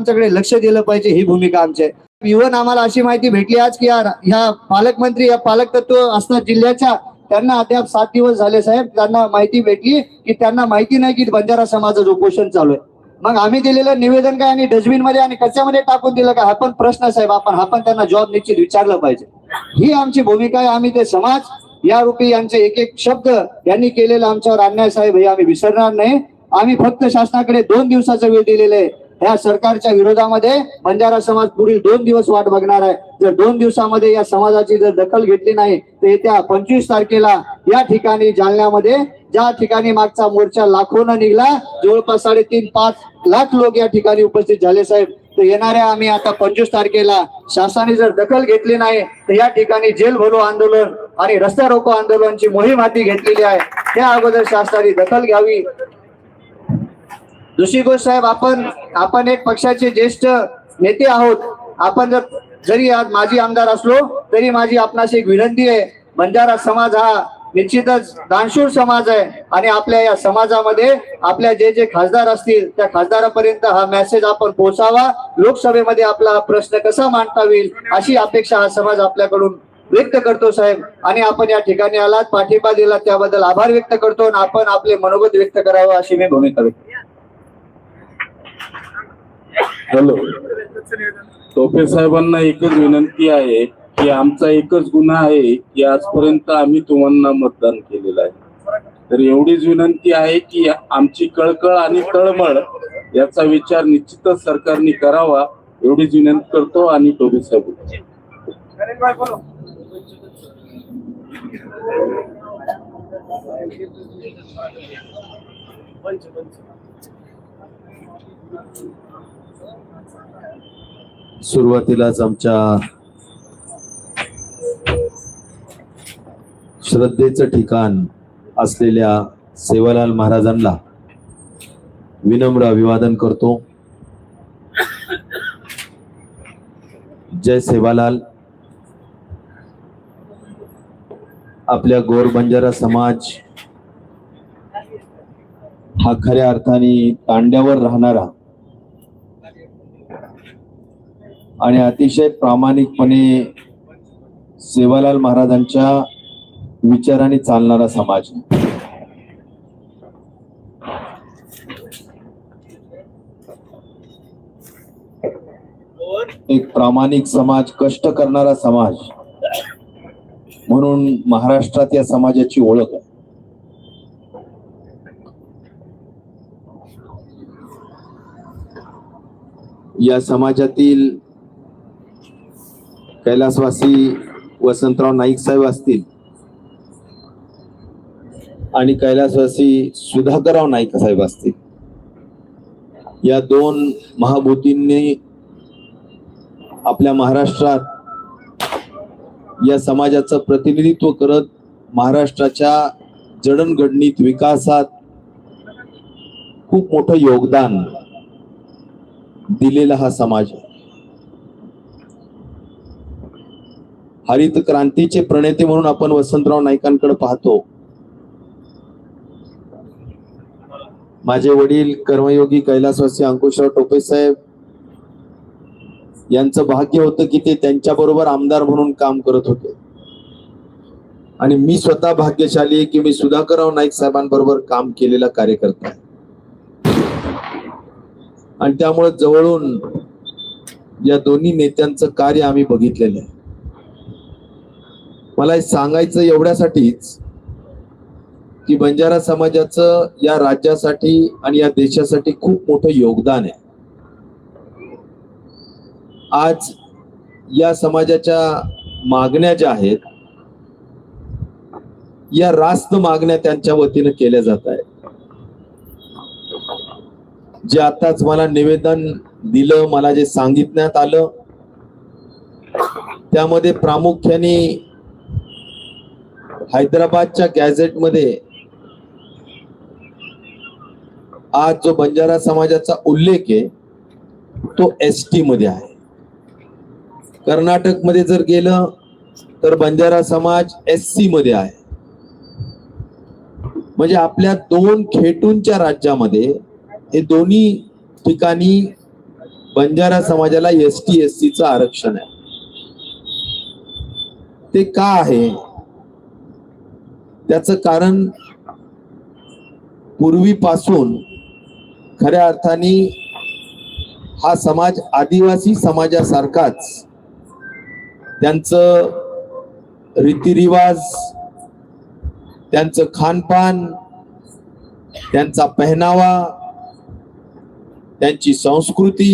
आमच्याकडे लक्ष दिलं पाहिजे ही भूमिका आमची आहे. इव्हन आम्हाला अशी माहिती भेटली आज की यार ह्या पालकमंत्री या पालक तत्व असतात जिल्ह्याच्या त्यांना अद्याप सात दिवस झाले साहेब. त्यांना माहिती भेटली की त्यांना माहिती नाही की बंजारा समाजाचं उपोषण चालू आहे. मग आम्ही दिलेलं निवेदन काय आणि डस्टबिनमध्ये आणि कचऱ्यामध्ये टाकून दिलं का? हा पण प्रश्न साहेब. आपण हा पण त्यांना जॉब निश्चित विचारलं पाहिजे. ही आमची भूमिका आहे. आम्ही ते समाज या रूपी यांचे एक एक शब्द यांनी केलेला आमच्यावर अन्याय साहेब हे आम्ही विसरणार नाही. आम्ही फक्त शासनाकडे दोन दिवसाचा वेळ दिलेला आहे. ह्या सरकारच्या विरोधामध्ये बंजारा समाज पुढील दोन दिवस वाट बघणार आहे. जर दोन दिवसामध्ये या समाजाची जर दखल घेतली नाही तर येत्या पंचवीस तारखेला या ठिकाणी जालन्यामध्ये ज्या ठिकाणी मागचा मोर्चा लाखोनं निघला जवळपास साडेतीन पाच लाख लोक या ठिकाणी उपस्थित झाले साहेब. तर येणाऱ्या आम्ही आता पंचवीस तारखेला शासनाने जर दखल घेतली नाही तर या ठिकाणी जेल भरो आंदोलन आणि रस्ता रोको आंदोलनची मोहीम हाती घेतलेली आहे. त्या अगोदर शासनाने दखल घ्यावी. दुसरी गोष्ट साहेब आपण आपण एक पक्षाचे ज्येष्ठ नेते आहोत. आपण जर जरी आज माजी आमदार असलो तरी माझी आपणास एक विनंती आहे. बंजारा समाज हा निश्चितच दानशूर समाज आहे आणि आपल्या या समाजामध्ये आपल्या जे जे खासदार असतील त्या खासदारापर्यंत हा मेसेज आपण पोहोचावा. लोकसभेमध्ये आपला प्रश्न कसा मांडता येईल अशी अपेक्षा हा समाज आपल्याकडून व्यक्त करतो साहेब. आणि आपण या ठिकाणी आलात पाठिंबा दिला त्याबद्दल आभार व्यक्त करतो आणि आपण आपले मनोगत व्यक्त करावं अशी मी भूमिका व्यक्त करतो. हॅलो. टोपे साहेबांना एकच विनंती आहे की आमचा एकच गुन्हा आहे की आजपर्यंत आम्ही तुम्हाला मतदान केलेलं आहे. तर एवढीच विनंती आहे की आमची कळकळ आणि तळमळ याचा विचार निश्चितच सरकारने करावा एवढीच विनंती करतो आणि टोपे साहेब सुरुवातीलाच आमच्या श्रद्धेचं ठिकाण असलेल्या सेवालाल महाराजांना विनम्र अभिवादन करतो. जय सेवालाल. आपल्या गोर बंजारा समाज हा खऱ्या अर्थाने तांड्यावर राहणारा आणि अतिशय प्रामाणिकपणे सेवालाल महाराजांच्या विचाराने चालणारा समाज. एक प्रामाणिक समाज कष्ट करणारा समाज. म्हणून महाराष्ट्रात या समाजाची ओळख आहे. या समाजातील कैलासवासी वसंतराव नाईक साहेब असतील. आणि कैलासवासी सुधाकरराव नाईक साहेब असतील. या दोन महाभूतींनी आपल्या महाराष्ट्रात या समाजाचं प्रतिनिधित्व करत महाराष्ट्राच्या जडणघडणीत विकासात खूप मोठं योगदान दिलेला हा समाज आहे. हरित क्रांतीचे प्रणेते म्हणून आपण वसंतराव नाईकांकडे पाहतो. माझे वडील कर्मयोगी कैलासवासी अंकुशराव टोपे साहेब यांचं भाग्य होतं की ते त्यांच्या बरोबर आमदार म्हणून काम करत होते. आणि मी स्वतः भाग्यशाली आहे की मी सुधाकरराव नाईक साहेबांबरोबर काम केलेला कार्यकर्ता आहे. आणि त्यामुळे जवळून या दोन्ही नेत्यांचं कार्य आम्ही बघितलेलं आहे. मला सांगायचं एवढ्यासाठीच की बंजारा समाजाचं या राज्यासाठी आणि या देशासाठी खूप मोठं योगदान आहे. आज या समाजाच्या मागण्या ज्या आहेत या रास्त मागण्या त्यांच्या वतीनं केल्या जात आहेत. जे आताच मला निवेदन दिलं मला जे सांगितण्यात आलं त्यामध्ये प्रामुख्याने हैदराबादच्या गॅझेटमध्ये आज जो बंजारा समाजाचा उल्लेख आहे तो एस टी मध्ये आहे. कर्नाटकमध्ये जर गेलं तर बंजारा समाज एस सी मध्ये आहे. म्हणजे आपल्या दोन खेटूंच्या राज्यामध्ये हे दोन्ही ठिकाणी बंजारा समाजाला एस टी एस च आरक्षण आहे. ते का आहे? त्याच कारण पूर्वीपासून खऱ्या अर्थाने हा समाज आदिवासी समाजासारखाच. त्यांचं रीतिरिवाज त्यांचं खानपान त्यांचा पहनावा त्यांची संस्कृती.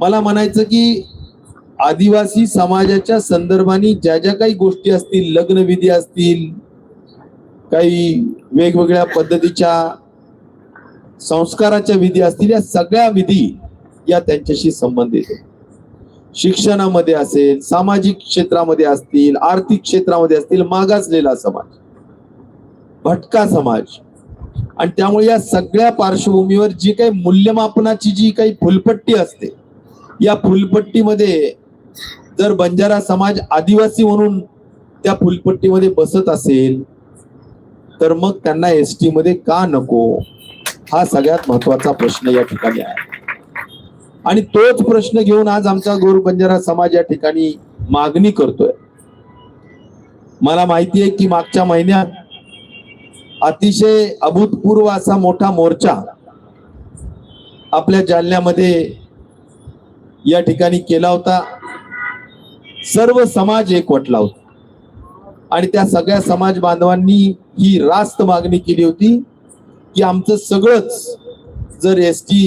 मला म्हणायचं की आदिवासी समाजाच्या संदर्भाने ज्या ज्या काही गोष्टी असतील लग्नविधी असतील काही वेगवेगळ्या पद्धतीच्या संस्काराच्या विधी असतील या सगळ्या विधी या त्यांच्याशी संबंधित आहेत. शिक्षणामध्ये असेल सामाजिक क्षेत्रामध्ये असतील आर्थिक क्षेत्रामध्ये असतील मागासलेला समाज भटका समाज. आणि त्यामुळे या सगळ्या पार्श्वभूमीवर जी काही मूल्यमापनाची जी काही फुलपट्टी असते या फुलपट्टीमध्ये जर बंजारा समाज आदिवासी म्हणून त्या फुलपट्टीमध्ये बसत असेल तर मग त्यांना एस टी मध्ये का नको? हा सगळ्यात महत्त्वाचा प्रश्न या ठिकाणी आहे. आणि तोच प्रश्न घेऊन आज आमचा गोर बंजारा समाज या ठिकाणी मागणी करतोय. मला माहिती आहे की मागच्या महिन्यात अतिशय अभूतपूर्व असा मोठा मोर्चा आपल्या जालन्यामध्ये या ठिकाणी केला होता. सर्व समाज एकवटला होता आणि त्या सगळ्या समाज बांधवांनी ही रास्त मागणी केली होती की आमचं सगळंच जर एस टी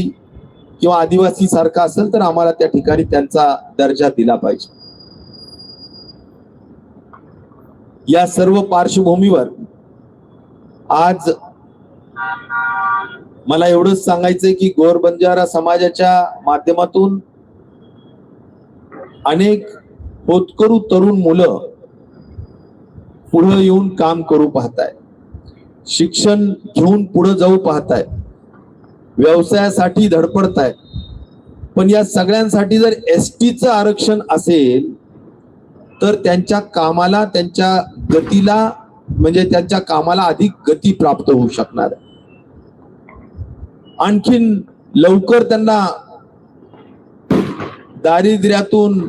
किंवा आदिवासी सारखा असेल तर आम्हाला त्या ठिकाणी त्यांचा दर्जा दिला पाहिजे. या सर्व पार्श्वभूमीवर आज मला एवढंच सांगायचंय की गोर बंजारा समाजाच्या माध्यमातून अनेक होतकरू तरुण मुलं पुढे येऊन काम करू पाहताय. शिक्षण घेऊन पुढे जाऊ पाहताय. व्यवसायासाठी धडपडताय. पण या सगळ्यांसाठी जर एस टीचं आरक्षण असेल तर त्यांच्या कामाला त्यांच्या गतीला म्हणजे त्यांच्या कामाला अधिक गती प्राप्त होऊ शकणार. आहे आणखीन लवकर त्यांना दारिद्र्यातून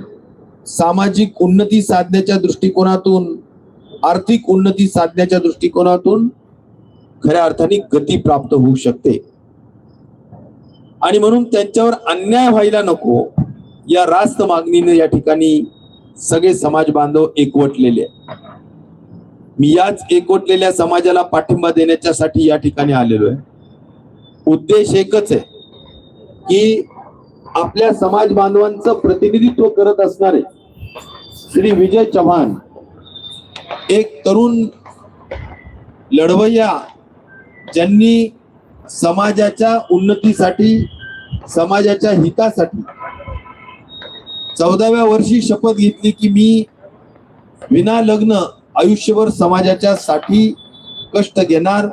सामाजिक उन्नती साधण्याच्या दृष्टिकोनातून आर्थिक उन्नती साधण्याच्या दृष्टिकोनातून खऱ्या अर्थाने गती प्राप्त होऊ शकते. आणि म्हणून त्यांच्यावर अन्याय व्हायला नको या रास्त मागणीने या ठिकाणी सगळे समाज बांधव एकवटलेले मी याच एकवटलेल्या समाजाला पाठिंबा देण्याच्यासाठी या ठिकाणी आलेलो आहे. उद्देश एकच आहे की आपल्या समाज बांधवांचं प्रतिनिधित्व करत असणारे श्री विजय चव्हाण एक तरुण लढवय्या ज्यांनी समाजाच्या उन्नतीसाठी समाजाच्या हितासाठी चौदाव्या वर्षी शपथ घेतली की मी विना लग्न आयुष्यभर समाजाच्या साठी कष्ट घेणार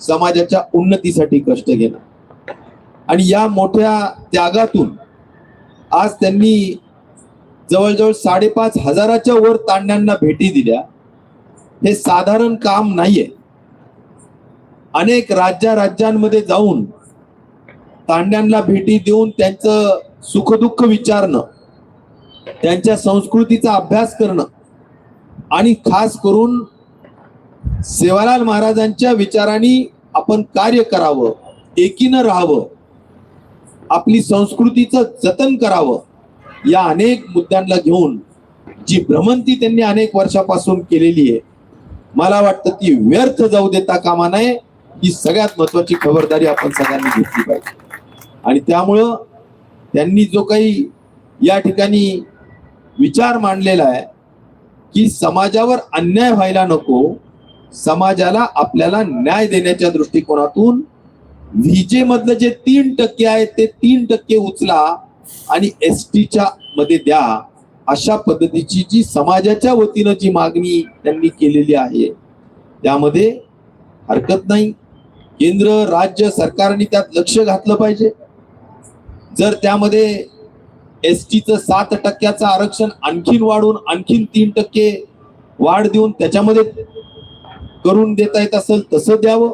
समाजाच्या उन्नतीसाठी कष्ट घेणार. आणि या मोठ्या त्यागातून आज त्यांनी जवळजवळ साडेपाच हजाराच्या वर तांड्यांना भेटी दिल्या. हे साधारण काम नाहीये. अनेक राज्या राज्यांमध्ये जाऊन तांड्यांना भेटी देऊन त्यांचं सुखदुःख विचारणं त्यांच्या संस्कृतीचा अभ्यास करणं आणि खास करून सेवालाल महाराजांच्या विचारांनी आपण कार्य करावं एकीनं राहावं आपली संस्कृतीचं जतन करावं या अनेक मुद्द्यांना घेऊन जी भ्रमंती त्यांनी अनेक वर्षापासून केलेली आहे मला वाटतं ती व्यर्थ जाऊ देता कामा नये ही सगळ्यात महत्वाची खबरदारी आपण सगळ्यांनी घेतली पाहिजे. आणि त्यामुळं त्यांनी जो काही या ठिकाणी विचार मांडलेला आहे की समाजावर अन्याय व्हायला नको समाजाला आपल्याला न्याय देण्याच्या दृष्टिकोनातून व्हीजे मधलं जे तीन टक्के आहे ते तीन टक्के उचला आणि एस टीच्या मध्ये द्या. अशा पद्धतीची जी समाजाच्या वतीनं जी मागणी त्यांनी केलेली आहे त्यामध्ये हरकत नाही. केंद्र राज्य सरकारने त्यात लक्ष घातलं पाहिजे. जर त्यामध्ये एस टीचं सात टक्क्याचं आरक्षण आणखीन वाढून आणखीन तीन टक्के वाढ देऊन त्याच्यामध्ये करून देता येत असेल तसं द्यावं.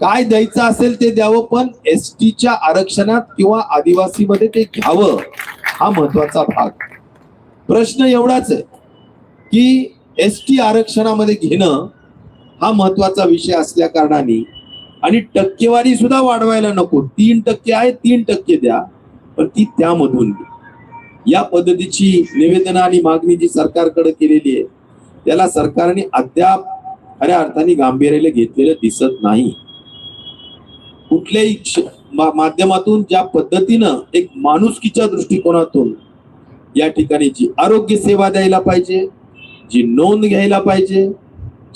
काय द्यायचं असेल ते द्यावं पण एस टीच्या आरक्षणात किंवा आदिवासीमध्ये ते घ्यावं हा महत्त्वाचा भाग. प्रश्न एवढाच आहे की एस टी आरक्षणामध्ये घेणं हा महत्त्वाचा विषय असल्या कारणाने आणि टक्केवारी सुद्धा वाढवायला नको. तीन टक्के आहे तीन टक्के द्या पण ती त्यामधून या पद्धतीची निवेदन आणि मागणी जी सरकारकडे केलेली आहे त्याला सरकारने अद्याप खऱ्या अर्थाने गांभीर्याने घेतलेलं दिसत नाही. कुठल्याही मा- माध्यमातून ज्या पद्धतीनं एक माणुसकीच्या दृष्टिकोनातून या ठिकाणी जी आरोग्य सेवा द्यायला पाहिजे जी नोंद घ्यायला पाहिजे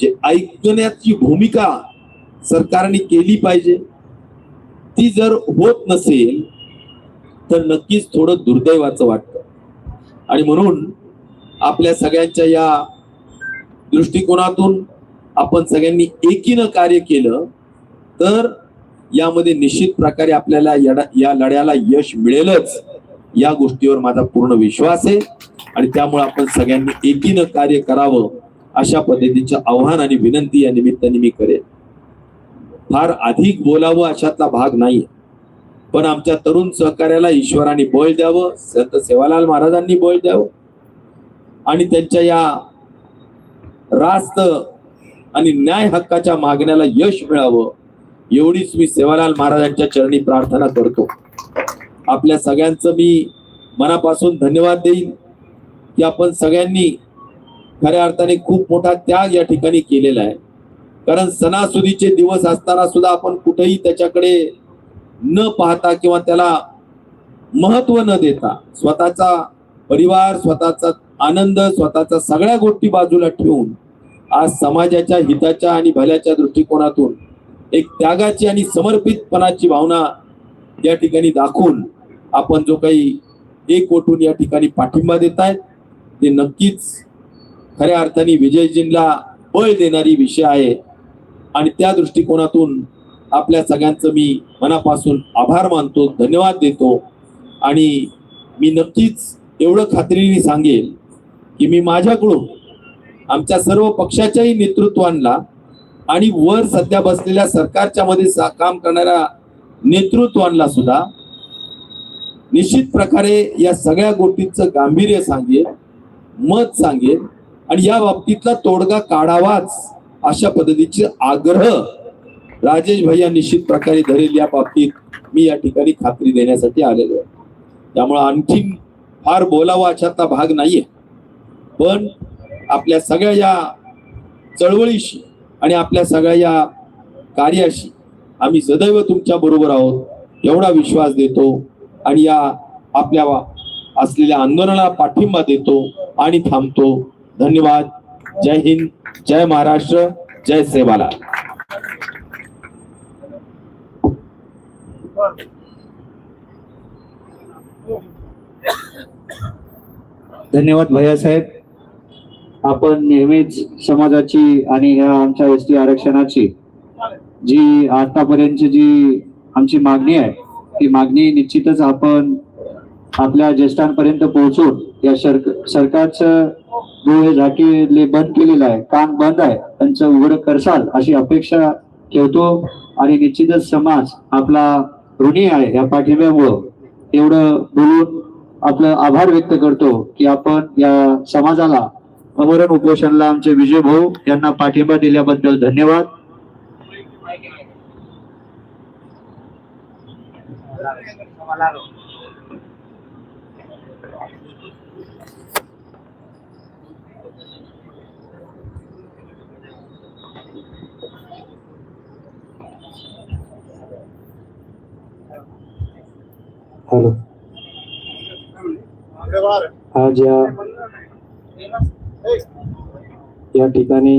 जे ऐकण्याची भूमिका सरकारने केली पाहिजे ती जर होत नसेल तर नक्कीच थोडं दुर्दैवाचं वाटतं. आणि म्हणून आपल्या सगळ्यांच्या या दृष्टिकोनातून आपण सगळ्यांनी एकीनं कार्य केलं तर यामध्ये निश्चित प्रकारे आपल्याला या लढ्याला यश मिळेलच या गोष्टीवर माझा पूर्ण विश्वास आहे. आणि त्यामुळे आपण सगळ्यांनी एकीनं कार्य करावं अशा पद्धतीचं आव्हान आणि विनंती या निमित्ताने मी करेन. फार अधिक बोलावं अशातला भाग नाही पण आमच्या तरुण सहकार्याला ईश्वराने बळ द्यावं संत सेवालाल महाराजांनी बळ द्यावं. आणि त्यांच्या या रास्त आणि न्याय हक्काच्या मागण्याला यश मिळावं. एवढीच मी सेवालाल महाराजांच्या चरणी प्रार्थना करतो. आपल्या सगळ्यांचं मी मनापासून धन्यवाद देईन की आपण सगळ्यांनी खऱ्या अर्थाने खूप मोठा त्याग या ठिकाणी केलेला आहे. कारण सणासुदीचे दिवस असताना सुद्धा आपण कुठेही त्याच्याकडे न पाहता किंवा त्याला महत्त्व न देता स्वतःचा परिवार स्वतःचा आनंद स्वतःचा सगळ्या गोष्टी बाजूला ठेवून आज समाजाच्या हिताच्या आणि भल्याच्या दृष्टिकोनातून एक त्यागाची आणि समर्पितपणाची भावना या ठिकाणी दाखवून आपण जो काही एक वटून या ठिकाणी पाठिंबा देत आहेत ते नक्कीच खऱ्या अर्थाने विजयजींना बळ देणारी विषय आहे. आणि त्या दृष्टिकोनातून आपल्या सगळ्यांचं मी मनापासून आभार मानतो धन्यवाद देतो. आणि मी नक्कीच एवढं खात्रीने सांगेल की मी माझ्याकडून आमच्या सर्व पक्षाच्याही नेतृत्वांना आणि वर सध्या बसलेल्या सरकारच्या मध्ये काम करणाऱ्या नेतृत्वांना सुद्धा निश्चित प्रकारे या सगळ्या गोष्टींचं गांभीर्य सांगेल मत सांगेल आणि या बाबतीतला तोडगा काढावाच अशा पद्धतीचे आग्रह राजेश भैया निश्चित प्रकारे धरेल या बाबतीत मी या ठिकाणी खात्री देण्यासाठी आलेलो आहे. त्यामुळे आणखीन फार बोलावा अशातला भाग नाहीये. पण आपल्या सगळ्या या चळवळीशी आणि आपल्या सगळ्या या कार्याशी आम्ही सदैव तुमच्या बरोबर आहोत एवढा विश्वास देतो आणि या आपल्या असलेल्या आंदोलनाला पाठिंबा देतो आणि थांबतो. धन्यवाद. जय हिंद जय महाराष्ट्र जय सेवाला धन्यवाद भैया साहेब. आपण नेहमीच समाजाची आणि ह्या आमच्या एस टी आरक्षणाची जी आतापर्यंतची जी आमची मागणी आहे ती मागणी निश्चितच आपण आपल्या ज्येष्ठांपर्यंत पोहोचून या सरक सरकारचं डोळे झाकीले बंद केलेलं आहे कान बंद आहे त्यांचं उघड करसाल अशी अपेक्षा ठेवतो आणि निश्चितच समाज आपला ऋणी आहे या पाठिंब्यामुळं. एवढं बोलून आपलं आभार व्यक्त करतो की आपण या समाजाला अमरण उपोषणला आमचे विजय भाऊ यांना पाठिंबा दिल्याबद्दल धन्यवाद. हॅलो. आज या या ठिकाणी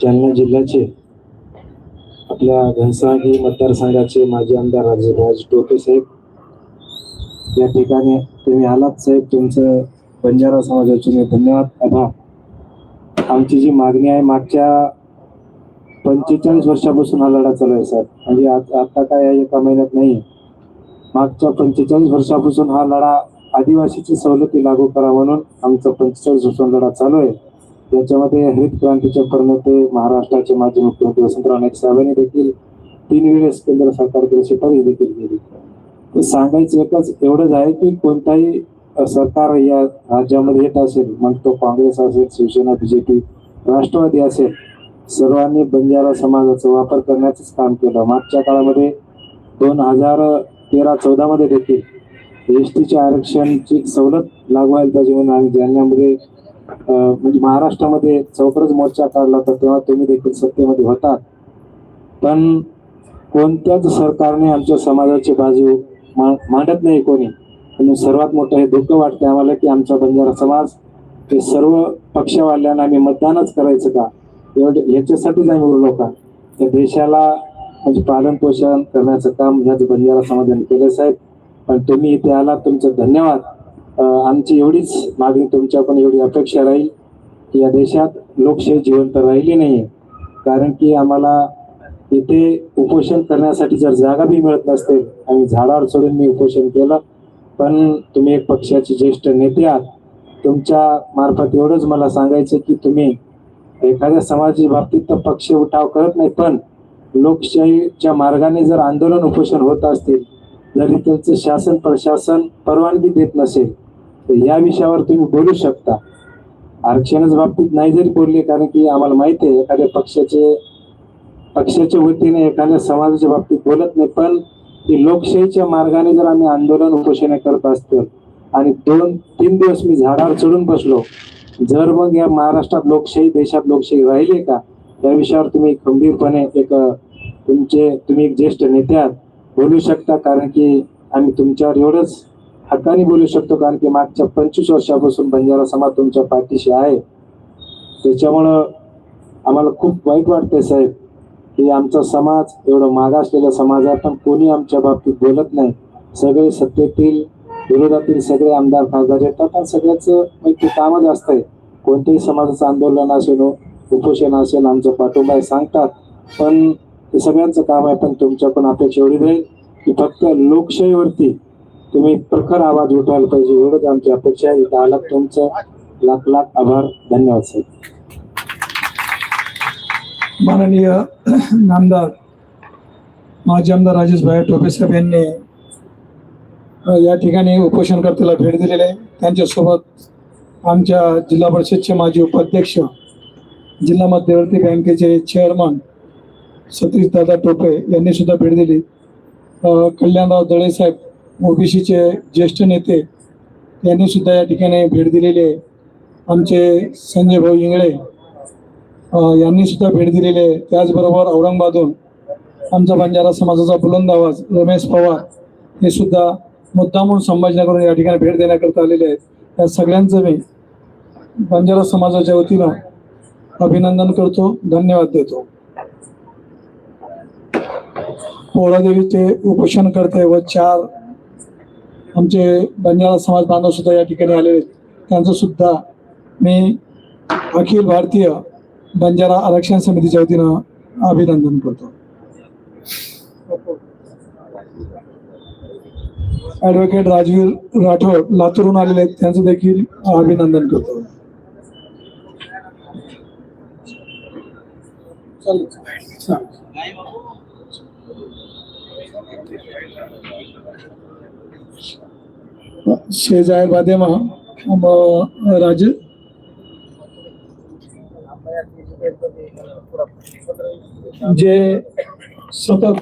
जालना जिल्ह्याचे आपल्या घनसागी मतदारसंघाचे माजी आमदार राज टोपे साहेब. या ठिकाणी तुम्ही आलात साहेब तुमचं बंजारा समाजाचे मी धन्यवाद. आभार आमची जी मागणी आहे मागच्या पंचेचाळीस वर्षापासून हा लढा चालू आहे साहेब. म्हणजे आता काय एका महिन्यात नाही. मागच्या पंचेचाळीस वर्षापासून हा लढा आदिवासीची सवलती लागू करा म्हणून आमचा पंचेचाळीस वर्षांचा लढा चालू आहे. याच्यामध्ये हरित क्रांतीचे प्रणेते महाराष्ट्राचे माजी मुख्यमंत्री वसंतराव नाईक साहेबांनी देखील तीन वेळेस केंद्र सरकारकडे शिफारस देखील केली. तर सांगायचं एकच एवढंच आहे की कोणताही सरकार या राज्यामध्ये येत असेल मग तो काँग्रेस असेल शिवसेना बीजेपी राष्ट्रवादी असेल सर्वांनी बंजारा समाजाचा वापर करण्याचंच काम केलं. मागच्या काळामध्ये दोन हजार तेरा चौदा मध्ये देखील एस टीच्या आरक्षणची सवलत लागू व्हायला पाहिजे म्हणून आम्ही जालन्यामध्ये म्हणजे महाराष्ट्रामध्ये चौकरच मोर्चा काढला होता तेव्हा तुम्ही देखील सत्तेमध्ये होतात पण कोणत्याच सरकारने आमच्या समाजाची बाजू मांडत नाही कोणी. पण सर्वात मोठं हे दुःख वाटते आम्हाला की आमचा बंजारा समाज हे सर्व पक्षवाल्यांना आम्ही मतदानच करायचं का? एवढे याच्यासाठीच आम्ही उरलो का? त्या देशाला म्हणजे पालन पोषण करण्याचं काम ह्याच बंजारा समाजाने केलं साहेब. पण तुम्ही इथे आला तुमचं धन्यवाद. आमची एवढीच मागणी तुमच्याकडून एवढी अपेक्षा राहील की या देशात लोकशाही जिवंत राहिली नाही कारण की आम्हाला इथे उपोषण करण्यासाठी जर जागा बी मिळत नसते आम्ही झाडावर चढून मी उपोषण केलं पण तुम्ही एक पक्षाचे ज्येष्ठ नेते आहात. तुमच्या मार्फत एवढंच मला सांगायचं की तुम्ही एखाद्या समाजाच्या बाबतीत तर पक्ष उठाव करत नाही पण लोकशाहीच्या मार्गाने जर आंदोलन उपोषण होत असतील जरी त्यांचं शासन प्रशासन परवानगी देत नसेल तर या विषयावर तुम्ही बोलू शकता. आरक्षणाच्या बाबतीत नाही जरी बोलले कारण की आम्हाला माहिती आहे एखाद्या पक्षाचे पक्षाच्या वतीने एखाद्या समाजाच्या बाबतीत बोलत नाही पण की लोकशाहीच्या मार्गाने जर आम्ही आंदोलन उपोषण करत असतो आणि दोन तीन दिवस मी झाडावर चढून बसलो जर मग या महाराष्ट्रात लोकशाही देशात लोकशाही राहिली का? या विषयावर तुम्ही खंबीरपणे एक तुमचे तुम्ही एक ज्येष्ठ नेते आहात. बोलू शकता कारण की आम्ही तुमच्यावर एवढंच हक्काने बोलू शकतो कारण की मागच्या पंचवीस वर्षापासून बंजारा समाज तुमच्या पाठीशी आहे. त्याच्यामुळं आम्हाला खूप वाईट वाटतंय साहेब की आमचा समाज एवढं मागासलेला समाज आहे पण कोणी आमच्या बाबतीत बोलत नाही. सगळे सत्तेतील विरोधातील सगळे आमदार खासदार येतात आणि सगळ्याचं म्हणजे ते कामच असतंय कोणत्याही समाजाचं आंदोलन असेल उपोषण असेल आमचं पाठोबा आहे सांगतात. पण ते सगळ्यांचं काम आहे पण तुमच्या पण अपेक्षा एवढी राहील की फक्त लोकशाहीवरती तुम्ही प्रखर आवाज उठवायला पाहिजे. एवढंच आमची अपेक्षा आहे. इथं आलात तुमचं लाख लाख आभार. धन्यवाद साहेब. माननीय आमदार माजी आमदार राजेश भाई टोपे साहेब यांनी या ठिकाणी उपोषणकर्त्याला भेट दिलेली आहे. त्यांच्यासोबत आमच्या जिल्हा परिषदचे माजी उपाध्यक्ष जिल्हा मध्यवर्ती बँकेचे चेअरमन सतीश दादा टोपे यांनी सुद्धा भेट दिली. कल्याणराव दळे साहेब ओबीसीचे ज्येष्ठ नेते यांनी सुद्धा या ठिकाणी भेट दिलेली आहे. आमचे संजय भाऊ इंगळे यांनी सुद्धा भेट दिलेली आहे. त्याचबरोबर औरंगाबादहून आमचा बंजारा समाजाचा बुलंद आवाज रमेश पवार हे सुद्धा मुद्दामून संभाजीनगरून या ठिकाणी भेट देण्याकरता आलेले आहेत. त्या सगळ्यांचं मी बंजारा समाजाच्या वतीनं अभिनंदन करतो धन्यवाद देतो. पोळादेवीचे उपोषण करते व चार आमचे बंजारा समाज बांधव सुद्धा या ठिकाणी आलेले आहेत. त्यांचं सुद्धा मी अखिल भारतीय बंजारा आरक्षण समितीच्या वतीनं अभिनंदन करतो. ॲडव्होकेट राजवीर राठोड लातूरहून आलेले आहेत. त्यांचं देखील अभिनंदन करतो. चालेल. चालेल. शेजाय बादेमा राज जे सतत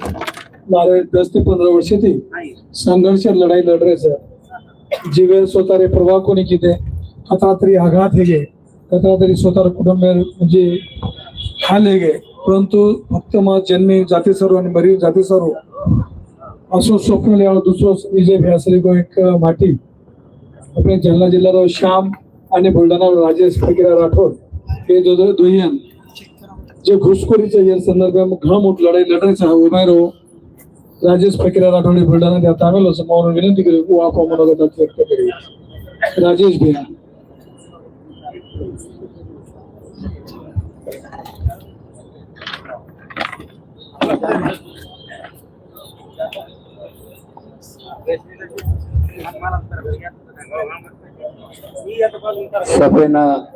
नारे दस ते पंधरा वर्ष ती संघर्ष लढाई लढ रहे सर जीवे स्वतःरे प्रवाह कोणी किती कथा तरी आघात हे गे कथा तरी स्वतः कुटुंब म्हणजे हाल हे गे परंतु फक्त मग जन्मी जाती सर्व आणि मरी जाती सर्व असो स्वप्न लिहावं दुसरं विजय भ्यासरी गो एक माटी આપણે જાલના જિલ્લાનો શ્યામ અને बुलढाणा राजेश फकीरा राठोड हे दो दुय्यम जे घुसखोरीच्या या संदर्भात घम उठ लढाई लढायचा उमेरो राजेश फकीरा राठोड हे बुलढाणा देत आम्हाला समोरून विनंती करू व आपण मनोगतात व्यक्त करू राजेश भैया सभेनं